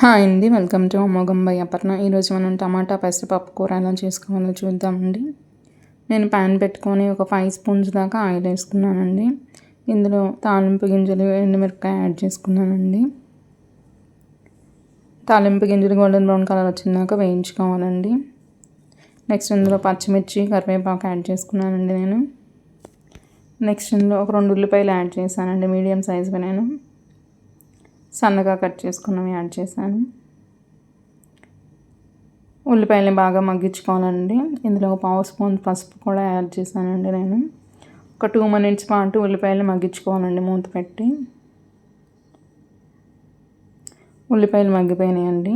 Hi అండి welcome to అమోఘం అపర్ణ. ఈరోజు మనం టమాటా పెసరపప్పు కూర ఎలా చేసుకోవాలో చూద్దామండి. నేను ప్యాన్ పెట్టుకొని ఒక ఫైవ్ స్పూన్స్ దాకా ఆయిల్ వేసుకున్నానండి. ఇందులో తాలింపు గింజలు ఎండుమిరపకాయ యాడ్ చేసుకున్నానండి. తాలింపు గింజలు గోల్డెన్ బ్రౌన్ కలర్ వచ్చిందాక వేయించుకోవాలండి. నెక్స్ట్ ఇందులో పచ్చిమిర్చి కరివేపాకు యాడ్ చేసుకున్నానండి నేను. నెక్స్ట్ ఇందులో ఒక రెండు ఉల్లిపాయలు యాడ్ చేశానండి మీడియం సైజుగా నేను. సన్నగా కట్ చేసుకున్నవి యాడ్ చేశాను. ఉల్లిపాయలని బాగా మగ్గించుకోవాలండి. ఇందులో పావు స్పూన్ పసుపు కూడా యాడ్ చేశానండి నేను. ఒక టూ మినిట్స్ పాటు ఉల్లిపాయలు మగ్గించుకోవాలండి మూత పెట్టి. ఉల్లిపాయలు మగ్గిపోయినాయండి.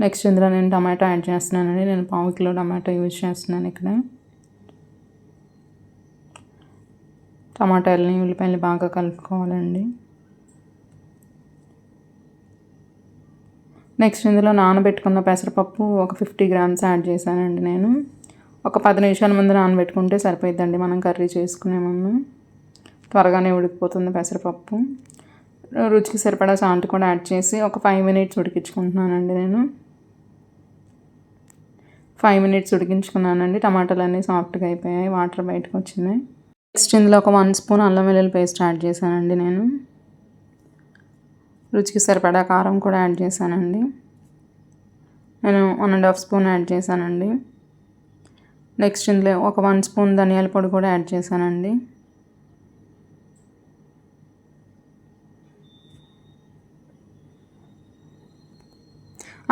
నెక్స్ట్ ఇందులో నేను టమాటో యాడ్ చేస్తున్నానండి. నేను పావు కిలో టమాటో యూజ్ చేస్తున్నాను ఇక్కడ. టమాటాలని ఉల్లిపాయలు బాగా కలుపుకోవాలండి. నెక్స్ట్ ఇందులో నానబెట్టుకున్న పెసరపప్పు ఒక ఫిఫ్టీ గ్రామ్స్ యాడ్ చేశానండి నేను. ఒక పది నిమిషాల ముందు నానబెట్టుకుంటే సరిపోయిద్దండి. మనం కర్రీ చేసుకునే ముందు. త్వరగానే ఉడికిపోతుంది పెసరపప్పు. రుచికి సరిపడా సాల్ట్ కూడా యాడ్ చేసి ఒక ఫైవ్ మినిట్స్ ఉడికించుకుంటున్నానండి నేను. ఫైవ్ మినిట్స్ ఉడికించుకున్నానండి. టమాటాలు అన్నీ సాఫ్ట్గా అయిపోయాయి. వాటర్ బయటకు వచ్చినాయి నెక్స్ట్ ఇందులో ఒక వన్ స్పూన్ అల్లం వెల్లుల్లి పేస్ట్ యాడ్ చేశానండి నేను. రుచికి సరిపడా కారం కూడా యాడ్ చేశానండి. నేను one and half spoon add చేశానండి. నెక్స్ట్ ఇందులో ఒక వన్ స్పూన్ ధనియాల పొడి కూడా యాడ్ చేశానండి.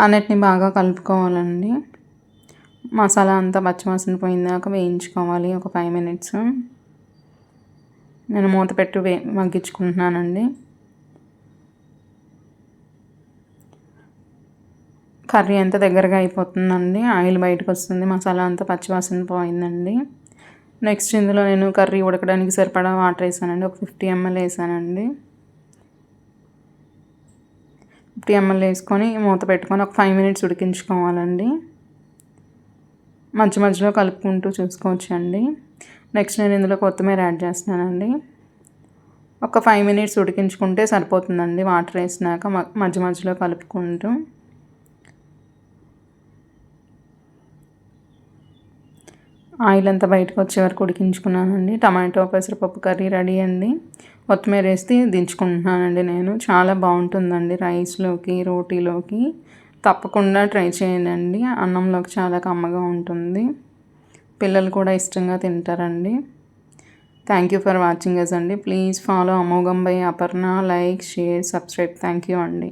అన్నిటిని బాగా కలుపుకోవాలండి. మసాలా అంతా పచ్చివాసన పోయిందాక వేయించుకోవాలి ఒక ఫైవ్ మినిట్స్. నేను మూత పెట్టి వే మగ్గించుకుంటున్నానండి. కర్రీ అంతా దగ్గరగా అయిపోతుందండి. ఆయిల్ బయటకు వస్తుంది. మసాలా అంతా పచ్చివాసన పోయిందండి. నెక్స్ట్ ఇందులో నేను కర్రీ ఉడకడానికి సరిపడా వాటర్ వేసానండి. ఒక ఫిఫ్టీ ఎంఎల్ వేసానండి. ఫిఫ్టీ ఎంఎల్ వేసుకొని మూత పెట్టుకొని ఒక ఫైవ్ మినిట్స్ ఉడికించుకోవాలండి. మధ్య మధ్యలో కలుపుకుంటూ చూసుకోవచ్చండి. నెక్స్ట్ నేను ఇందులో కొత్తిమీర యాడ్ చేస్తున్నానండి. ఒక ఫైవ్ మినిట్స్ ఉడికించుకుంటే సరిపోతుందండి వాటర్ వేసినాక మధ్య మధ్యలో కలుపుకుంటూ. ఆయిల్ అంతా బయటకు వచ్చే వరకు ఉడికించుకున్నానండి. టమాటో పెసరపప్పు కర్రీ రెడీ అండి. కొత్తిమీర వేసి దించుకుంటున్నానండి నేను. చాలా బాగుంటుందండి రైస్లోకి రోటీలోకి. తప్పకుండా ట్రై చేయండి అన్నంలోకి చాలా కమ్మగా ఉంటుంది. పిల్లలు కూడా ఇష్టంగా తింటారండి. Thank you for watching us అండి. ప్లీజ్ ఫాలో అమోఘం by Aparna. Like share subscribe. Thank you అండి.